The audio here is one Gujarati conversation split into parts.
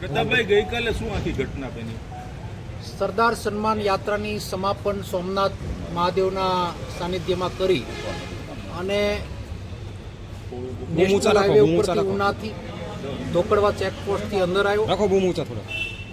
પ્રતાપભાઈ ગઈકાલે શું આખી ઘટના બની? સરદાર સન્માન યાત્રાની સમાપન સોમનાથ મહાદેવના સાનિધ્યમાં કરી અને નેશનલ હાઈવે ઉપરથી ઉનાથી ધોકડવા ચેકપોસ્ટથી અંદર આવ્યો. રાખો બહુ ઊંચા થોડા.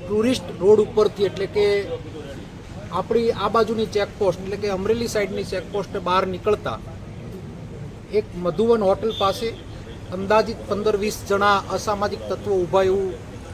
ટુરિસ્ટ રોડ ઉપરથી એટલે કે આપણી આ બાજુની ચેકપોસ્ટ એટલે કે અમરેલી સાઈડની ચેકપોસ્ટ બહાર નીકળતા એક મધુવન હોટલ પાસે અંદાજિત પંદર વીસ જણા અસામાજિક તત્વો ઊભા એવું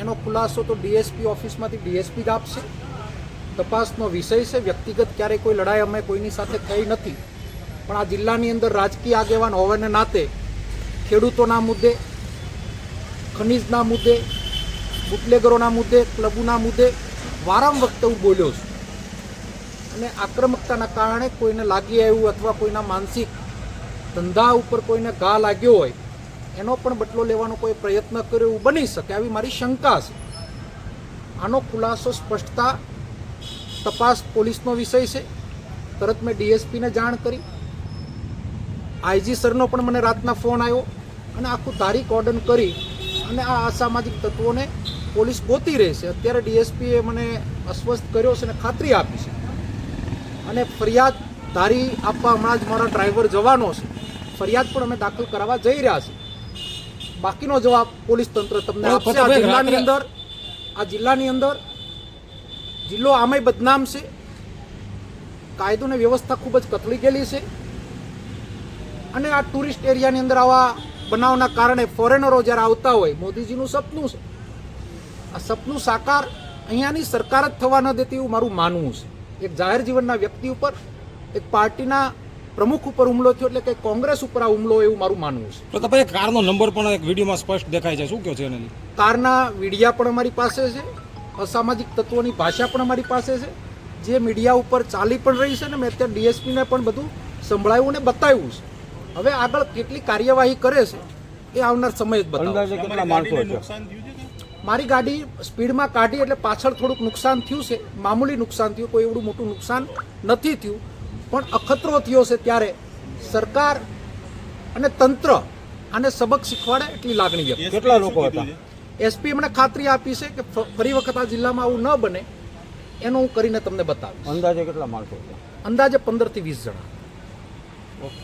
એનો ખુલાસો તો ડીએસપી ઓફિસમાંથી ડીએસપી જ આપશે. તપાસનો વિષય છે, વ્યક્તિગત ક્યારેય કોઈ લડાઈ અમે કોઈની સાથે થઈ નથી. પણ આ જિલ્લાની અંદર રાજકીય આગેવાન હોવાને નાતે ખેડૂતોના મુદ્દે, ખનીજના મુદ્દે, બુટલેગરોના મુદ્દે, ક્લબોના મુદ્દે વારંવાર વખતે હું બોલ્યો છું. અને આક્રમકતાના કારણે કોઈને લાગી આવ્યું અથવા કોઈના માનસિક ધંધા ઉપર કોઈને ઘા લાગ્યો હોય એનો પણ બદલો લેવાનો કોઈ પ્રયત્ન કર્યો એવું બની શકે આવી મારી શંકા છે. આનો ખુલાસો સ્પષ્ટતા તપાસ પોલીસનો વિષય છે. તરત મેં ડીએસપીને જાણ કરી. આઈજી સરનો પણ મને રાતના ફોન આવ્યો અને આખું તારીખ ઓર્ડન કરી અને આ અસામાજિક તત્વોને પોલીસ ગોતી રહેશે અત્યારે ડીએસપીએ મને અસ્વસ્થ કર્યો છે અને ખાતરી આપી છે. અને ફરિયાદ ધારી આપવા હમણાં જ મારા ડ્રાઈવર જવાનો છે. ફરિયાદ પણ અમે દાખલ કરાવવા જઈ રહ્યા છીએ. બાકીનો જવાબ પોલીસ તંત્ર તમને આપશે. આ જિલ્લાની અંદર આ જિલ્લાની અંદર જિલ્લો આમય બદનામ છે. કાયદો ને વ્યવસ્થા ખૂબ જ કથળી ગયેલી છે. અને આ ટુરિસ્ટ એરિયાની અંદર આવા બનાવના કારણે ફોરેનરો જ્યારે આવતા હોય મોદીજીનું સપનું છે. આ સપનું સાકાર અહીંયાની સરકાર જ થવા ન દેતી એવું મારું માનવું છે. એક જાહેર જીવનના વ્યક્તિ ઉપર એક પાર્ટીના પ્રમુખ ઉપર હુમલો થયો એટલે કે કોંગ્રેસ ઉપર આ હુમલો એવું મારું માનવું છે. પ્રતાપભાઈ કારનો નંબર પણ એક વિડીયોમાં સ્પષ્ટ દેખાય છે. શું કહો છો એને કારના વીડિયા પણ અમારી પાસે છે. અસામાજિક તત્વોની ભાષા પણ અમારી પાસે છે. જે મીડિયા ઉપર ચાલી પણ રહી છે ને મેં અત્યારે ડીએસપીને પણ બધું સંભળાયું ને બતાવ્યું છે. હવે આગળ કેટલી કાર્યવાહી કરે છે એ આવનાર સમય જ બતાવશે નુકસાન થયું છે કે? મારી ગાડી સ્પીડમાં કાઢી એટલે પાછળ થોડુંક નુકસાન થયું છે. મામૂલી નુકસાન થયું કોઈ એવડું મોટું નુકસાન નથી થયું. પણ અખતરો થયો છે ત્યારે સરકાર અને તંત્ર આને સબક શીખવાડે એટલી લાગણી વ્યક્ત કેટલા લોકો હતા? એસપી એમણે ખાતરી આપી છે કે ફરી વખત આ જિલ્લામાં આવું ન બને એનું હું કરીને તમને બતાવીશ. અંદાજે કેટલા માણસો અંદાજે પંદરથી વીસ જણા. ઓકે.